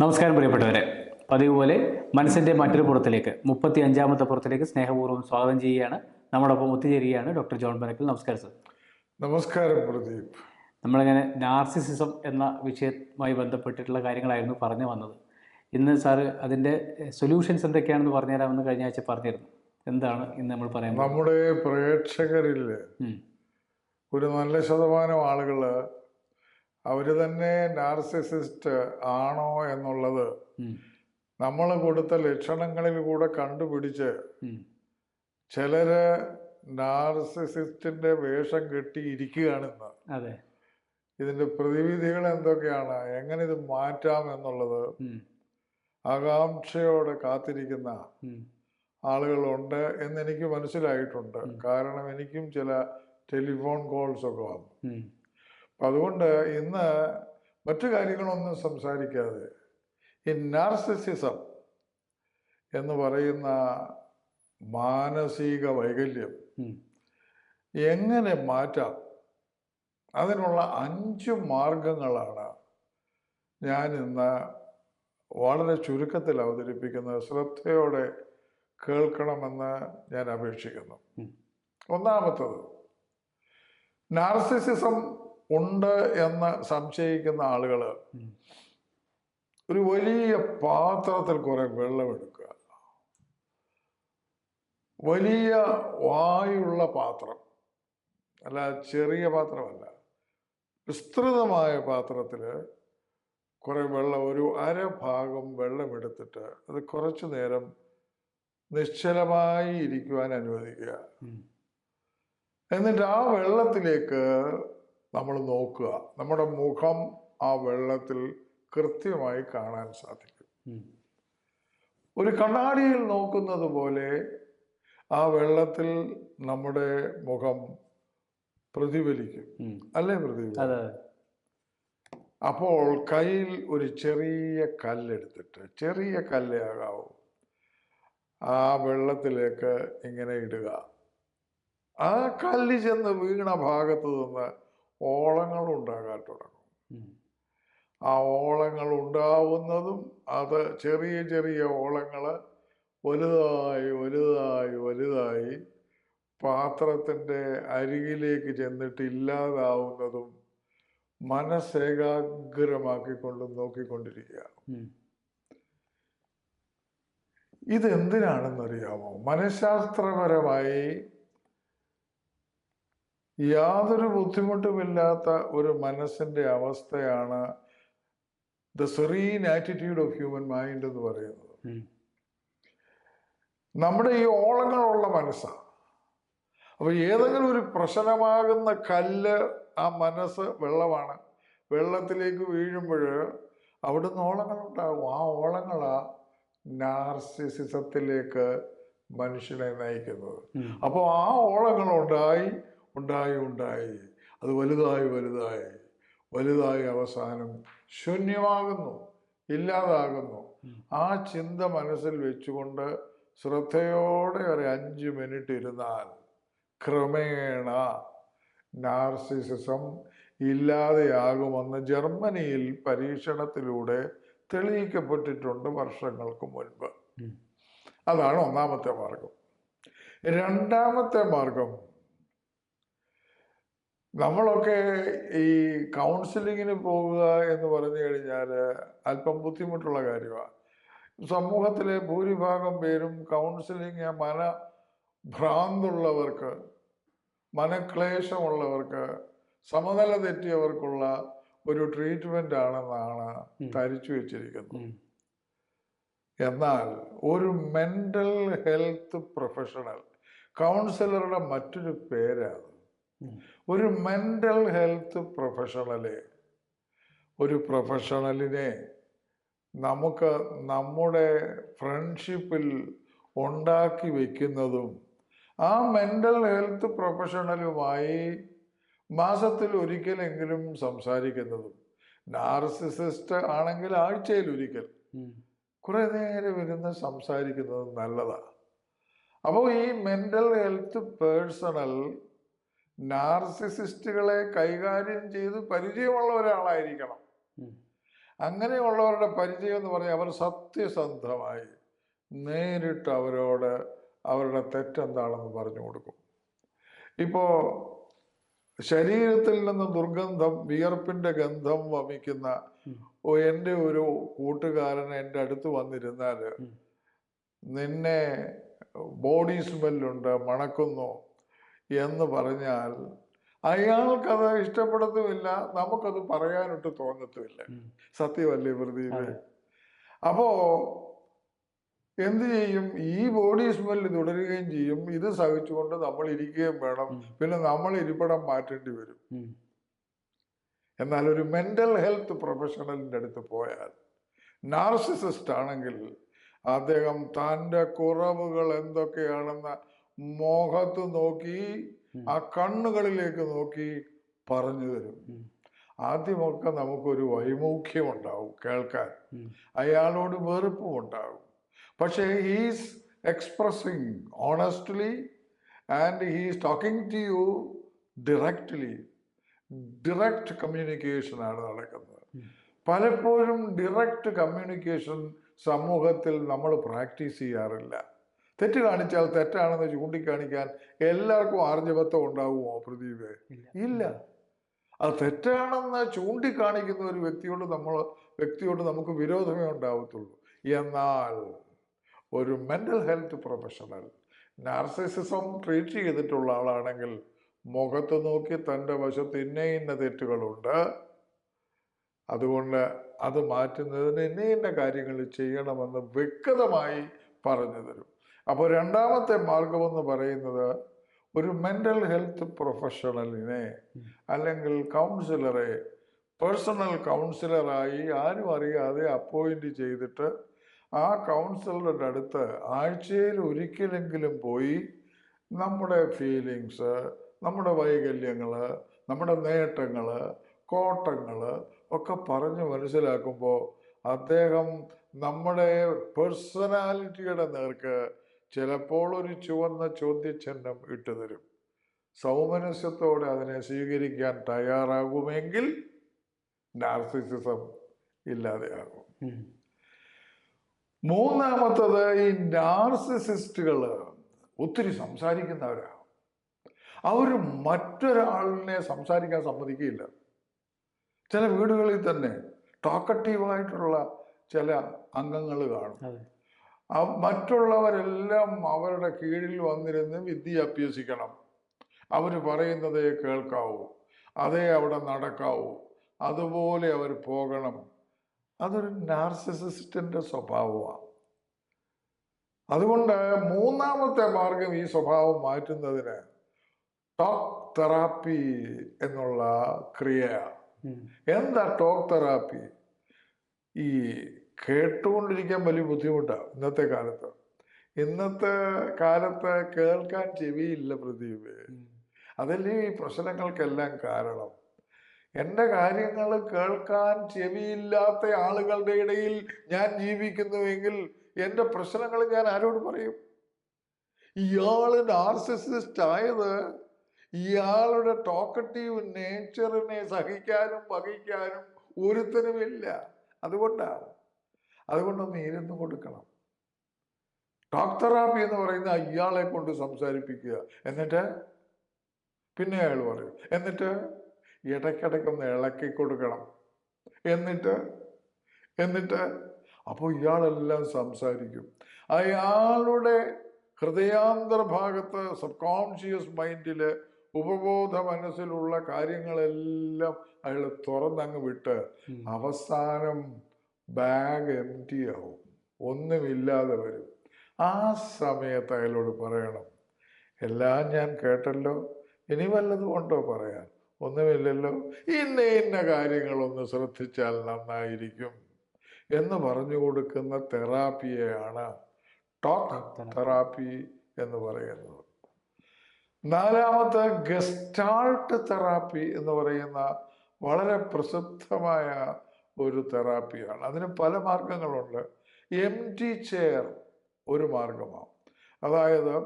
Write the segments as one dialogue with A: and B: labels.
A: നമസ്കാരം പ്രിയപ്പെട്ടവരെ. പതിവ് പോലെ മനസ്സിന്റെ മറ്റൊരു പുറത്തിലേക്ക് മുപ്പത്തി അഞ്ചാമത്തെ പുറത്തിലേക്ക് സ്നേഹപൂർവം സ്വാഗതം ചെയ്യുകയാണ്. നമ്മളൊപ്പം ഒത്തുചേരുകയാണ് ഡോക്ടർ ജോൺ ബനക്കൽ. നമസ്കാരം സർ.
B: നമസ്കാരം പ്രദീപ്.
A: നമ്മളിങ്ങനെ നാർസിസിസം എന്ന വിഷയവുമായി ബന്ധപ്പെട്ടിട്ടുള്ള കാര്യങ്ങളായിരുന്നു പറഞ്ഞു വന്നത്. ഇന്ന് സാർ അതിന്റെ സൊല്യൂഷൻസ് എന്തൊക്കെയാണെന്ന് പറഞ്ഞുതരാമെന്ന് കഴിഞ്ഞ ആഴ്ച പറഞ്ഞിരുന്നു. എന്താണ് ഇന്ന് നമ്മൾ പറയുന്നത്
B: നമ്മുടെ പ്രേക്ഷകരിൽ ഒരു നല്ല ശതമാനം ആളുകൾ അവർ തന്നെ നാർസിസിസ്റ്റ് ആണോ എന്നുള്ളത് നമ്മൾ കൊടുത്ത ലക്ഷണങ്ങളിൽ കൂടെ കണ്ടുപിടിച്ച്. ചിലര് നാർസിസിസ്റ്റിന്റെ വേഷം കെട്ടി ഇരിക്കുകയാണിന്ന്.
A: അതെ.
B: ഇതിന്റെ പ്രതിവിധികൾ എന്തൊക്കെയാണ്? എങ്ങനെ ഇത് മാറ്റാം എന്നുള്ളത്. ആകാംക്ഷയോടെ കാത്തിരിക്കുന്ന ആളുകളുണ്ട് എന്ന് എനിക്ക് മനസ്സിലായിട്ടുണ്ട് കാരണം എനിക്കും ചില ടെലിഫോൺ കോൾസ് ഒക്കെ വന്നു. അപ്പം അതുകൊണ്ട് ഇന്ന് മറ്റു കാര്യങ്ങളൊന്നും സംസാരിക്കാതെ ഈ നാർസിസിസം എന്ന് പറയുന്ന മാനസിക വൈകല്യം എങ്ങനെ മാറ്റാം? അതിനുള്ള അഞ്ച് മാർഗങ്ങളാണ് ഞാൻ ഇന്ന് വളരെ ചുരുക്കത്തിൽ അവതരിപ്പിക്കുന്നത്. ശ്രദ്ധയോടെ കേൾക്കണമെന്ന് ഞാൻ അപേക്ഷിക്കുന്നു. ഒന്നാമത്തത് നാർസിസിസം ഉണ്ട് എന്ന് സംശയിക്കുന്ന ആളുകൾ ഒരു വലിയ പാത്രത്തിൽ കുറെ വെള്ളമെടുക്കുക വലിയ വായുള്ള പാത്രം. അല്ല ചെറിയ പാത്രമല്ല. വിസ്തൃതമായ പാത്രത്തിൽ കുറെ വെള്ളം ഒരു അരഭാഗം വെള്ളമെടുത്തിട്ട് അത് കുറച്ചു നേരം നിശ്ചലമായി ഇരിക്കുവാൻ അനുവദിക്കുക. എന്നിട്ട് ആ വെള്ളത്തിലേക്ക് നമ്മൾ നോക്കുക. നമ്മുടെ മുഖം ആ വെള്ളത്തിൽ കൃത്യമായി കാണാൻ സാധിക്കും. ഒരു കണ്ണാടിയിൽ നോക്കുന്നത് പോലെ ആ വെള്ളത്തിൽ നമ്മുടെ മുഖം പ്രതിഫലിക്കും. അല്ലേ പ്രതിഫലിക്കും അപ്പോൾ കയ്യിൽ ഒരു ചെറിയ കല്ലെടുത്തിട്ട് ചെറിയ കല്ലാകാവും ആ വെള്ളത്തിലേക്ക് ഇങ്ങനെ ഇടുക. ആ കല്ല് ചെന്ന് വീണ ഭാഗത്ത് നിന്ന് ഓളങ്ങൾ ഉണ്ടാകാൻ തുടങ്ങും ആ ഓളങ്ങൾ ഉണ്ടാവുന്നതും അത് ചെറിയ ചെറിയ ഓളങ്ങൾ വലുതായി വലുതായി വലുതായി പാത്രത്തിന്റെ അരികിലേക്ക് ചെന്നിട്ട് ഇല്ലാതാവുന്നതും മനസ്സേകാഗ്രമാക്കിക്കൊണ്ട് നോക്കിക്കൊണ്ടിരിക്കുക. ഇതെന്തിനാണെന്നറിയാമോ? മനഃശാസ്ത്രപരമായി യാതൊരു ബുദ്ധിമുട്ടുമില്ലാത്ത ഒരു മനസ്സിന്റെ അവസ്ഥയാണ് the serene attitude of human mind എന്ന് പറയുന്നത്. നമ്മുടെ ഈ ഓളങ്ങളുള്ള മനസ്സാണ് അപ്പൊ ഏതെങ്കിലും ഒരു പ്രശ്നമാകുന്ന കല്ല് ആ മനസ്സ് വെള്ളമാണ്. വെള്ളത്തിലേക്ക് വീഴുമ്പോൾ അവിടുന്ന് ഓളങ്ങളുണ്ടാകും ആ ഓളങ്ങളാ നാർസിസിസത്തിലേക്ക് മനുഷ്യനെ നയിക്കുന്നത്. അപ്പോൾ ആ ഓളങ്ങൾ ഉണ്ടായി ഉണ്ടായി. അത് വലുതായി വലുതായി. വലുതായി അവസാനം ശൂന്യമാകുന്നു ഇല്ലാതാകുന്നു. ആ ചിന്ത മനസ്സിൽ വെച്ചുകൊണ്ട് ശ്രദ്ധയോടെ ഒരു അഞ്ച് മിനിറ്റ് ഇരുന്നാൽ ക്രമേണ നാർസിസിസം ഇല്ലാതെയാകുമെന്ന് ജർമ്മനിയിൽ പരീക്ഷണത്തിലൂടെ തെളിയിക്കപ്പെട്ടിട്ടുണ്ട് വർഷങ്ങൾക്ക് മുൻപ്. അതാണ് ഒന്നാമത്തെ മാർഗം. രണ്ടാമത്തെ മാർഗം നമ്മളൊക്കെ ഈ കൗൺസിലിങ്ങിന് പോകുക എന്ന് പറഞ്ഞു കഴിഞ്ഞാൽ അല്പം ബുദ്ധിമുട്ടുള്ള കാര്യമാണ് സമൂഹത്തിലെ ഭൂരിഭാഗം പേരും കൗൺസിലിങ് മന ഭ്രാന്തുള്ളവർക്ക് മനക്ലേശമുള്ളവർക്ക് സമനില തെറ്റിയവർക്കുള്ള ഒരു ട്രീറ്റ്മെന്റ് ആണെന്നാണ്. ധരിച്ചു വെച്ചിരിക്കുന്നത് എന്നാൽ ഒരു മെന്റൽ ഹെൽത്ത് പ്രൊഫഷണൽ കൗൺസിലറുടെ മറ്റൊരു പേരാണ്. ഒരു മെന്റൽ ഹെൽത്ത് പ്രൊഫഷണലെ ഒരു പ്രൊഫഷണലിനെ നമുക്ക് നമ്മുടെ ഫ്രണ്ട്ഷിപ്പിൽ ഉണ്ടാക്കി വയ്ക്കുന്നതും ആ മെന്റൽ ഹെൽത്ത് പ്രൊഫഷണലുമായി മാസത്തിൽ ഒരിക്കലെങ്കിലും സംസാരിക്കുന്നതും നാർസിസിസ്റ്റ് ആണെങ്കിൽ ആഴ്ചയിൽ ഒരിക്കൽ കുറേ നേരം ഇരുന്ന് സംസാരിക്കുന്നത് നല്ലതാണ് അപ്പോൾ ഈ മെന്റൽ ഹെൽത്ത് പേഴ്സണൽ നാർസിസിസ്റ്റുകളെ കൈകാര്യം ചെയ്ത് പരിചയമുള്ള ഒരാളായിരിക്കണം. അങ്ങനെയുള്ളവരുടെ പരിചയം എന്ന് പറഞ്ഞാൽ അവർ സത്യസന്ധമായി നേരിട്ട് അവരോട് അവരുടെ തെറ്റെന്താണെന്ന് പറഞ്ഞു കൊടുക്കും ഇപ്പോൾ ശരീരത്തിൽ നിന്ന് ദുർഗന്ധം വിയർപ്പിന്റെ ഗന്ധം വമിക്കുന്ന. എന്റെ ഒരു കൂട്ടുകാരൻ എന്റെ അടുത്ത് വന്നിരുന്നാൽ നിന്നെ ബോഡി സ്മെല്ലുണ്ട് മണക്കുന്നു എന്ന് പറഞ്ഞാൽ അയാൾക്കത് ഇഷ്ടപ്പെടത്തുമില്ല നമുക്കത് പറയാനൊട്ട് തോന്നത്തുമില്ല. സത്യമല്ലേ പ്രദീപ്? അപ്പോ എന്ത് ചെയ്യും? ഈ ബോഡി സ്മെല്ല് തുടരുകയും ചെയ്യും. ഇത് സഹിച്ചുകൊണ്ട് നമ്മൾ ഇരിക്കുകയും വേണം പിന്നെ നമ്മൾ ഇരിപ്പിടം മാറ്റേണ്ടി വരും. എന്നാൽ ഒരു മെന്റൽ ഹെൽത്ത് പ്രൊഫഷണലിന്റെ അടുത്ത് പോയാൽ നാർസിസിസ്റ്റ് ആണെങ്കിൽ അദ്ദേഹം തന്റെ കുറവുകൾ എന്തൊക്കെയാണെന്ന് മുഖത്ത് നോക്കി ആ കണ്ണുകളിലേക്ക് നോക്കി പറഞ്ഞു തരും. ആദ്യമൊക്കെ നമുക്കൊരു വൈമുഖ്യമുണ്ടാവും കേൾക്കാൻ. അയാളോട് വെറുപ്പും ഉണ്ടാകും പക്ഷേ he's expressing honestly and he's talking to you directly direct കമ്മ്യൂണിക്കേഷനാണ് നടക്കുന്നത്. പലപ്പോഴും ഡിറക്റ്റ് കമ്മ്യൂണിക്കേഷൻ സമൂഹത്തിൽ നമ്മൾ പ്രാക്ടീസ് ചെയ്യാറില്ല. തെറ്റ് കാണിച്ചാൽ തെറ്റാണെന്ന് ചൂണ്ടിക്കാണിക്കാൻ എല്ലാവർക്കും ആർജവത്വം ഉണ്ടാവുമോ പ്രദീപ്?
A: ഇല്ല.
B: അത് തെറ്റാണെന്ന് ചൂണ്ടിക്കാണിക്കുന്ന ഒരു വ്യക്തിയോട് നമ്മൾ വ്യക്തിയോട് നമുക്ക് വിരോധമേ ഉണ്ടാവത്തുള്ളൂ. എന്നാൽ ഒരു mental health professional narcissism treat ചെയ്തിട്ടുള്ള ആളാണെങ്കിൽ മുഖത്ത് നോക്കി തന്റെ വശത്ത് ഇന്ന ഇന്ന തെറ്റുകളുണ്ട്. അതുകൊണ്ട് അത് മാറ്റുന്നതിന് ഇന്ന ഇന്ന കാര്യങ്ങൾ ചെയ്യണമെന്ന് വ്യക്തമായി പറഞ്ഞു തരും. അപ്പോൾ രണ്ടാമത്തെ മാർഗമെന്ന് പറയുന്നത് ഒരു മെന്റൽ ഹെൽത്ത് പ്രൊഫഷണലിനെ അല്ലെങ്കിൽ കൗൺസിലറെ പേഴ്സണൽ കൗൺസിലറായി ആരും അറിയാതെ അപ്പോയിന്റ് ചെയ്തിട്ട് ആ കൗൺസിലറുടെ അടുത്ത് ആഴ്ചയിൽ ഒരിക്കലെങ്കിലും പോയി നമ്മുടെ ഫീലിങ്സ് നമ്മുടെ വൈകല്യങ്ങൾ നമ്മുടെ നേട്ടങ്ങൾ കോട്ടങ്ങൾ ഒക്കെ പറഞ്ഞ് മനസ്സിലാക്കുമ്പോൾ അദ്ദേഹം നമ്മുടെ പേഴ്സണാലിറ്റിയുടെ നേർക്ക് ചിലപ്പോൾ ഒരു ചുവന്ന ചോദ്യചിഹ്നം ഇട്ടുതരും. സൗമനസ്യത്തോടെ അതിനെ സ്വീകരിക്കാൻ തയ്യാറാകുമെങ്കിൽ നാർസിസിസം ഇല്ലാതെയാകും. മൂന്നാമത്തത് ഈ നാർസിസിസ്റ്റുകൾ ഒത്തിരി സംസാരിക്കുന്നവരാണ് അവർ മറ്റൊരാളിനെ സംസാരിക്കാൻ സമ്മതിക്കില്ല. ചില വീടുകളിൽ തന്നെ ടോക്കറ്റീവായിട്ടുള്ള ചില അംഗങ്ങൾ കാണും. മറ്റുള്ളവരെല്ലാം അവരുടെ കീഴിൽ വന്നിരുന്ന് വിദ്യ അഭ്യസിക്കണം. അവർ പറയുന്നതേ കേൾക്കാവൂ. അതേ അവിടെ നടക്കാവൂ. അതുപോലെ അവർ പോകണം. അതൊരു നാർസിസിസ്റ്റിന്റെ സ്വഭാവമാണ് അതുകൊണ്ട് മൂന്നാമത്തെ മാർഗം ഈ സ്വഭാവം മാറ്റുന്നതിന് ടോക്ക് തെറാപ്പി എന്നുള്ള ക്രിയയാണ് എന്താ ടോക്ക് തെറാപ്പി? ഈ കേട്ടുകൊണ്ടിരിക്കാൻ വലിയ ബുദ്ധിമുട്ടാണ് ഇന്നത്തെ കാലത്ത്. ഇന്നത്തെ കാലത്ത് കേൾക്കാൻ ചെവിയില്ല പ്രദീപ്. അതല്ലേ ഈ പ്രശ്നങ്ങൾക്കെല്ലാം കാരണം? എന്റെ കാര്യങ്ങൾ കേൾക്കാൻ ചെവിയില്ലാത്ത ആളുകളുടെ ഇടയിൽ ഞാൻ ജീവിക്കുന്നുവെങ്കിൽ എന്റെ പ്രശ്നങ്ങൾ ഞാൻ ആരോട് പറയും? ഇയാൾ നാർസിസിസ്റ്റ് ആയത് ഇയാളുടെ ടോക്കറ്റീവ് നേച്ചറിനെ സഹിക്കാനും വഹിക്കാനും ഒരുത്തനുമില്ല. അതുകൊണ്ടാണ്. അതുകൊണ്ടൊന്ന് നേരിന്ന് കൊടുക്കണം. ടോക്ക് തെറാപ്പി എന്ന് പറയുന്ന അയാളെ കൊണ്ട് സംസാരിപ്പിക്കുക. എന്നിട്ട്? പിന്നെ അയാൾ പറയും. എന്നിട്ട്? ഇടയ്ക്കിടയ്ക്കൊന്ന് ഇളക്കി കൊടുക്കണം. എന്നിട്ട്? എന്നിട്ട്? അപ്പോൾ ഇയാളെല്ലാം സംസാരിക്കും. അയാളുടെ ഹൃദയാന്തർഭാഗത്ത് സബ് കോൺഷ്യസ് മൈൻഡിൽ ഉപബോധ മനസ്സിലുള്ള കാര്യങ്ങളെല്ലാം അയാൾ തുറന്നങ്ങ് വിട്ട് അവസാനം ബാഗ് എം ടി ആവും. ഒന്നുമില്ലാതെ വരും. ആ സമയത്ത് അയാളോട് പറയണം. എല്ലാം ഞാൻ കേട്ടല്ലോ. ഇനി വല്ലതും ഉണ്ടോ പറയാൻ? ഒന്നുമില്ലല്ലോ. ഇന്ന ഇന്ന കാര്യങ്ങളൊന്ന് ശ്രദ്ധിച്ചാൽ നന്നായിരിക്കും എന്ന് പറഞ്ഞു കൊടുക്കുന്ന തെറാപ്പിയെയാണ് ടോക്ക് തെറാപ്പി എന്ന് പറയുന്നത്. നാലാമത്തെ ഗസ്റ്റാൾട്ട് തെറാപ്പി എന്ന് പറയുന്ന വളരെ പ്രസിദ്ധമായ ഒരു തെറാപ്പിയാണ്. അതിന് പല മാർഗങ്ങളുണ്ട്. എം ടി ചെയർ ഒരു മാർഗമാണ്. അതായത്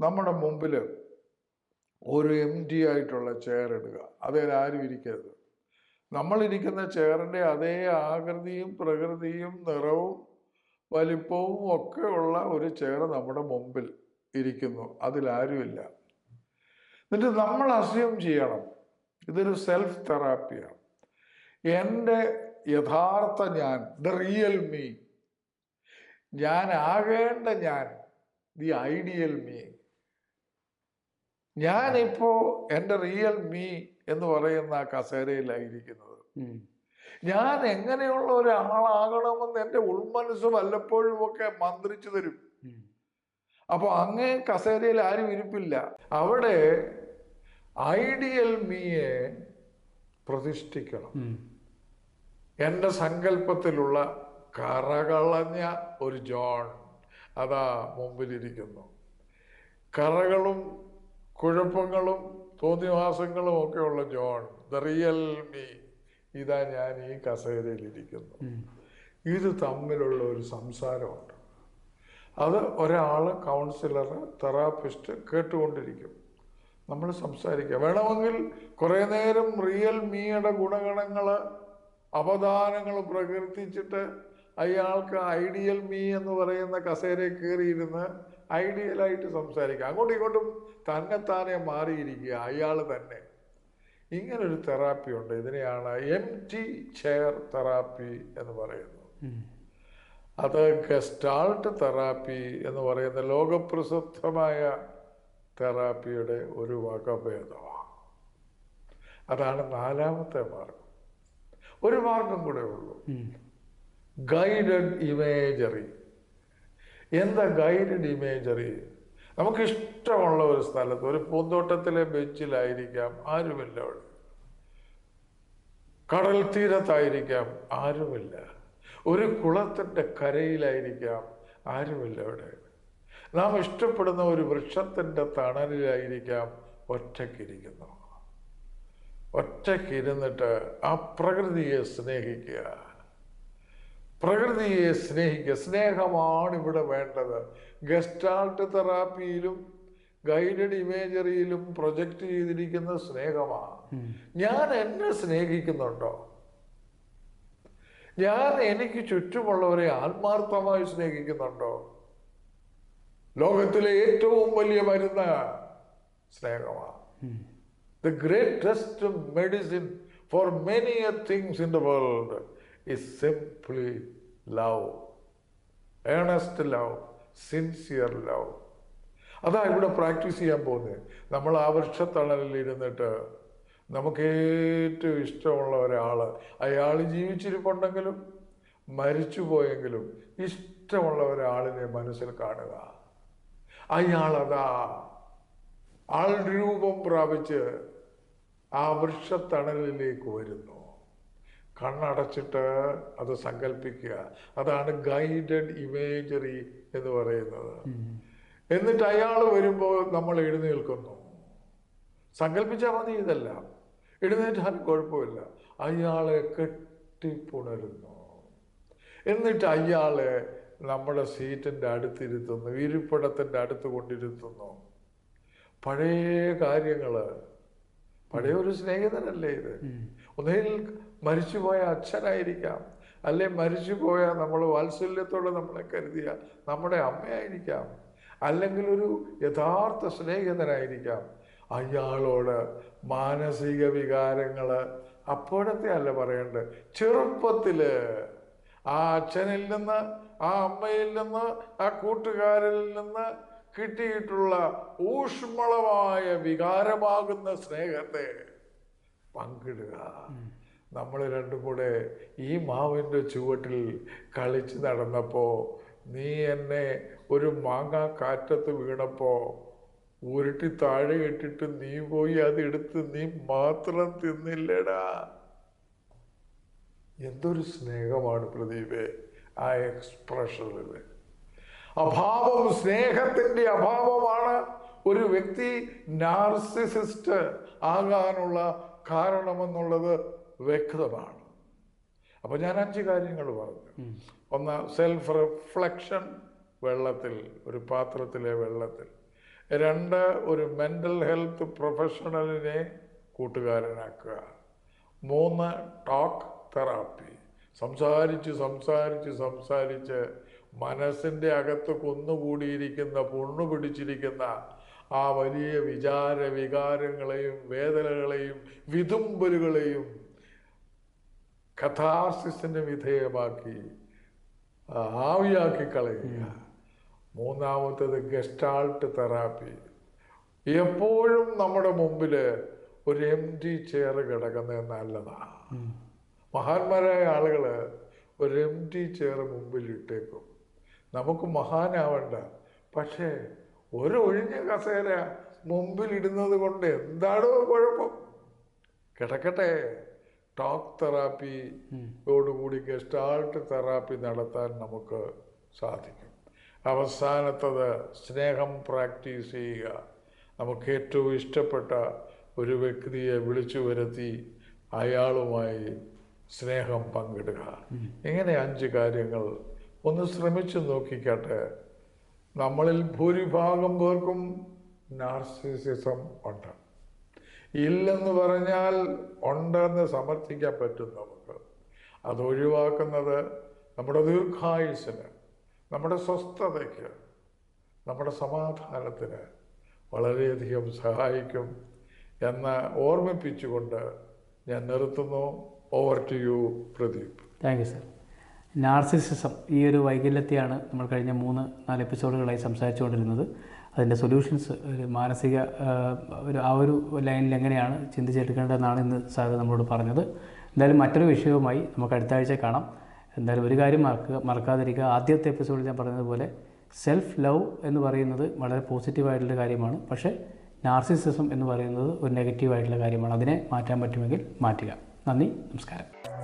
B: നമ്മുടെ മുമ്പിൽ ഒരു എം ടി ആയിട്ടുള്ള ചെയർ ഇടുക. അതിൽ ആരും ഇരിക്കരുത്. നമ്മളിരിക്കുന്ന ചെയറിന്റെ അതേ ആകൃതിയും പ്രകൃതിയും നിറവും വലിപ്പവും ഒക്കെ ഉള്ള ഒരു ചെയർ നമ്മുടെ മുമ്പിൽ ഇരിക്കുന്നു. അതിലാരുമില്ല എന്നിട്ട് നമ്മൾ അസ്യൂം ചെയ്യണം. ഇതൊരു സെൽഫ് തെറാപ്പിയാണ്. എന്റെ യഥാർത്ഥ ഞാൻ ദ റിയൽ മീ ഞാൻ ആകേണ്ട ഞാൻ ദി ഐഡിയൽ മീ ഞാനിപ്പോ എന്റെ റിയൽ മീ എന്ന് പറയുന്ന ആ കസേരയിലായിരിക്കുന്നത്. ഞാൻ എങ്ങനെയുള്ള ഒരാളാകണമെന്ന് എന്റെ ഉൾമനസ് വല്ലപ്പോഴും ഒക്കെ മന്ത്രിച്ചു തരും.
A: അപ്പൊ
B: അപ്പോൾ അങ്ങേ കസേരയിൽ ആരും ഇരിപ്പില്ല. അവിടെ ഐഡിയൽ മീയെ പ്രതിഷ്ഠിക്കണം. എന്റെ സങ്കല്പത്തിലുള്ള കറകളഞ്ഞ ഒരു ജോൺ അതാ മുമ്പിലിരിക്കുന്നു. കറകളും കുഴപ്പങ്ങളും തോന്നിവാസങ്ങളും ഒക്കെയുള്ള ജോൺ ദ റിയൽ മീ ഇതാ ഞാൻ ഈ കസേരയിലിരിക്കുന്നു. ഇത് തമ്മിലുള്ള ഒരു സംസാരമുണ്ട്. അത് ഒരാൾ കൗൺസിലർ തെറാപ്പിസ്റ്റ് കേട്ടുകൊണ്ടിരിക്കും. നമ്മൾ സംസാരിക്കുക. വേണമെങ്കിൽ കുറേ നേരം റിയൽ മീയുടെ ഗുണഗണങ്ങൾ അവദാനങ്ങൾ പ്രകീർത്തിച്ചിട്ട് അയാൾക്ക് ഐഡിയൽ മീ എന്ന് പറയുന്ന കസേരയിൽ കയറിയിരുന്ന് ഐഡിയലായിട്ട് സംസാരിക്കുക. അങ്ങോട്ടും ഇങ്ങോട്ടും തന്നെത്താനെ മാറിയിരിക്കുക അയാൾ തന്നെ. ഇങ്ങനൊരു തെറാപ്പി ഉണ്ട്. ഇതിനെയാണ് എം ടി ചെയർ തെറാപ്പി എന്ന് പറയുന്നത്. അത് ഗസ്റ്റാൾട്ട് തെറാപ്പി എന്ന് പറയുന്ന ലോകപ്രസിദ്ധമായ തെറാപ്പിയുടെ ഒരു വകഭേദമാണ്. അതാണ് നാലാമത്തെ മാർഗം. ഒരു മാർഗം കൂടെ ഉള്ളൂ. ഗൈഡഡ് ഇമേജറി എന്താ ഗൈഡഡ് ഇമേജറി നമുക്ക് ഇഷ്ടമുള്ള ഒരു സ്ഥലത്ത് ഒരു പൂന്തോട്ടത്തിലെ ബെഞ്ചിലായിരിക്കാം ആരുമില്ല അവിടെ. കടൽ തീരത്തായിരിക്കാം ആരുമില്ല. ഒരു കുളത്തിന്റെ കരയിലായിരിക്കാം ആരുമില്ല അവിടെ. നാം ഇഷ്ടപ്പെടുന്ന ഒരു വൃക്ഷത്തിന്റെ തണലിലായിരിക്കാം ഒറ്റയ്ക്കിരിക്കുന്നു ഒറ്റയ്ക്കിരുന്നിട്ട് ആ പ്രകൃതിയെ സ്നേഹിക്കുക. പ്രകൃതിയെ സ്നേഹിക്കുക. സ്നേഹമാണ് ഇവിടെ വേണ്ടത്. ഗസ്റ്റാൾട്ട് തെറാപ്പിയിലും ഗൈഡഡ് ഇമേജറിയിലും പ്രൊജക്റ്റ് ചെയ്തിരിക്കുന്ന സ്നേഹമാണ്. ഞാൻ എന്നെ സ്നേഹിക്കുന്നുണ്ടോ? ഞാൻ എനിക്ക് ചുറ്റുമുള്ളവരെ ആത്മാർത്ഥമായി സ്നേഹിക്കുന്നുണ്ടോ? ലോകത്തിലെ ഏറ്റവും വലിയ മരുന്ന് സ്നേഹമാണ്. The greatest medicine for many a things in the world is simply love. Earnest love, sincere love. അതാ ഇവിടെ പ്രാക്ടീസ് ചെയ്യാൻ പോകുന്നത് നമ്മൾ ആ വൃക്ഷത്തണലിൽ ഇരുന്നിട്ട് നമുക്ക് ഏറ്റവും ഇഷ്ടമുള്ള ഒരാൾ അയാൾ ജീവിച്ചിരിപ്പുണ്ടെങ്കിലും മരിച്ചു പോയെങ്കിലും ഇഷ്ടമുള്ള ഒരാളിനെ മനസ്സിൽ കാണുക അയാളതാ ആൾ രൂപം പ്രാപിച്ച് ആ വൃക്ഷത്തണലിലേക്ക് വരുന്നു. കണ്ണടച്ചിട്ട് അത് സങ്കല്പിക്കുക. അതാണ് ഗൈഡഡ് ഇമേജറി എന്ന് പറയുന്നത്. എന്നിട്ട് അയാൾ വരുമ്പോൾ നമ്മൾ എഴുന്നേൽക്കുന്നു. സങ്കല്പിച്ചാൽ മതി ഇതല്ല. എഴുന്നേറ്റാലും കുഴപ്പമില്ല. അയാളെ കെട്ടിപ്പുണരുന്നു. എന്നിട്ട് അയാളെ നമ്മുടെ സീറ്റിന്റെ അടുത്തിരുത്തുന്നു. ഇരിപ്പിടത്തിന്റെ അടുത്ത് കൊണ്ടിരുത്തുന്നു. പഴയ കാര്യങ്ങൾ പഴയ ഒരു സ്നേഹിതനല്ലേ ഇത്. ഒന്നുകിൽ മരിച്ചുപോയ അച്ഛനായിരിക്കാം. അല്ലെ മരിച്ചുപോയ നമ്മൾ വാത്സല്യത്തോടെ നമ്മളെ കരുതിയ നമ്മുടെ അമ്മയായിരിക്കാം. അല്ലെങ്കിൽ ഒരു യഥാർത്ഥ സ്നേഹിതനായിരിക്കാം. അയാളോട് മാനസിക വികാരങ്ങൾ അപ്പോഴത്തെ അല്ല പറയേണ്ടത്. ചെറുപ്പത്തിൽ ആ അച്ഛനിൽ നിന്ന് ആ അമ്മയിൽ നിന്ന് ആ കൂട്ടുകാരിൽ നിന്ന് കിട്ടിയിട്ടുള്ള ഊഷ്മളമായ വികാരമാകുന്ന സ്നേഹത്തെ പങ്കിടുക. നമ്മൾ രണ്ടും കൂടെ ഈ മാവിന്റെ ചുവട്ടിൽ കളിച്ച് നടന്നപ്പോൾ നീ എന്നെ ഒരു മാങ്ങ കാറ്റത്ത് വീണപ്പോൾ ഉരുട്ടി താഴെ ഇട്ടിട്ട് നീ പോയി അത് എടുത്ത് നീ മാത്രം തിന്നില്ലടാ. എന്തൊരു സ്നേഹമാണ് പ്രദീപേ ആ എക്സ്പ്രഷനിൽ അഭാവം സ്നേഹത്തിന്റെ അഭാവമാണ് ഒരു വ്യക്തി നാർസിസിസ്റ്റ് ആകാനുള്ള കാരണമെന്നുള്ളത് വ്യക്തമാണ്. അപ്പോൾ ഞാൻ അഞ്ച് കാര്യങ്ങൾ പറഞ്ഞു. ഒന്ന് സെൽഫ് റിഫ്ലക്ഷൻ വെള്ളത്തിൽ ഒരു പാത്രത്തിലെ വെള്ളത്തിൽ. രണ്ട് ഒരു മെന്റൽ ഹെൽത്ത് പ്രൊഫഷണലിനെ കൂട്ടുകാരനാക്കുക. മൂന്ന് ടോക്ക് തെറാപ്പി സംസാരിച്ച് സംസാരിച്ച് സംസാരിച്ച് മനസ്സിന്റെ അകത്ത് കുന്നുകൂടിയിരിക്കുന്ന പൊണ്ണു പിടിച്ചിരിക്കുന്ന ആ വലിയ വിചാര വികാരങ്ങളെയും വേദനകളെയും വിതുമ്പലുകളെയും കഥാർസിസിന് വിധേയമാക്കി ആവിയാക്കി കളയുക. മൂന്നാമത്തത് ഗസ്റ്റാൾട്ട് തെറാപ്പി. എപ്പോഴും നമ്മുടെ മുമ്പിൽ ഒരു എം ടി ചെയർ കിടക്കുന്നത് നല്ലതാണ് മഹാന്മാരായ ആളുകൾ ഒരു എം ടി ചെയർ മുമ്പിൽ ഇട്ടേക്കും നമുക്ക് മഹാനാവണ്ട. പക്ഷേ ഒരു ഒഴിഞ്ഞ കസേര മുമ്പിൽ ഇടുന്നത് കൊണ്ട് എന്താണോ കുഴപ്പം? കിടക്കട്ടെ. ടോക്ക് തെറാപ്പിയോടുകൂടി ഗസ്റ്റാൾട്ട് തെറാപ്പി നടത്താൻ നമുക്ക് സാധിക്കും. അവസാനത്തത് സ്നേഹം പ്രാക്ടീസ് ചെയ്യുക. നമുക്ക് ഏറ്റവും ഇഷ്ടപ്പെട്ട ഒരു വ്യക്തിയെ വിളിച്ചു വരുത്തി അയാളുമായി സ്നേഹം പങ്കിടുക. ഇങ്ങനെ അഞ്ച് കാര്യങ്ങൾ ഒന്ന് ശ്രമിച്ചു നോക്കിക്കട്ടെ. നമ്മളിൽ ഭൂരിഭാഗം പേർക്കും നാർസിസിസം ഉണ്ട്. ഇല്ലെന്ന് പറഞ്ഞാൽ ഉണ്ടെന്ന് സമർത്ഥിക്കാൻ പറ്റും നമുക്ക്. അത് ഒഴിവാക്കുന്നത് നമ്മുടെ ദീർഘായുസിന് നമ്മുടെ സ്വസ്ഥതയ്ക്ക് നമ്മുടെ സമാധാനത്തിന് വളരെയധികം സഹായിക്കും എന്ന് ഓർമ്മിപ്പിച്ചുകൊണ്ട് ഞാൻ നിർത്തുന്നു. Over to you Pradeep
A: thank you sir narcissism ഈ ഒരു വൈകല്യത്തെയാണ് നമ്മൾ കഴിഞ്ഞ മൂന്ന് നാല് എപ്പിസോഡുകളായി സംസാരിച്ചുകൊണ്ടിരുന്നത്. അതിന്റെ സൊല്യൂഷൻസ് ഒരു മാനസിക ഒരു ആ ഒരു ലൈനിൽ എങ്ങനെയാണ് ചിന്തിച്ചെടുക്കേണ്ടതെന്നാണ് ഇന്ന് സാറ് നമ്മളോട് പറഞ്ഞത്. എന്തായാലും മറ്റൊരു വിഷയവുമായി നമുക്ക് അടുത്ത ആഴ്ച കാണാം. എന്തായാലും ഒരു കാര്യം മറക്കുക മറക്കാതിരിക്കുക. ആദ്യത്തെ എപ്പിസോഡിൽ ഞാൻ പറഞ്ഞതുപോലെ സെൽഫ് ലവ് എന്ന് പറയുന്നത് വളരെ പോസിറ്റീവായിട്ടുള്ള കാര്യമാണ്. പക്ഷേ നാർസിസിസം എന്ന് പറയുന്നത് ഒരു നെഗറ്റീവായിട്ടുള്ള കാര്യമാണ്. അതിനെ മാറ്റാൻ പറ്റുമെങ്കിൽ മാറ്റുക. നന്ദി നമസ്കാരം.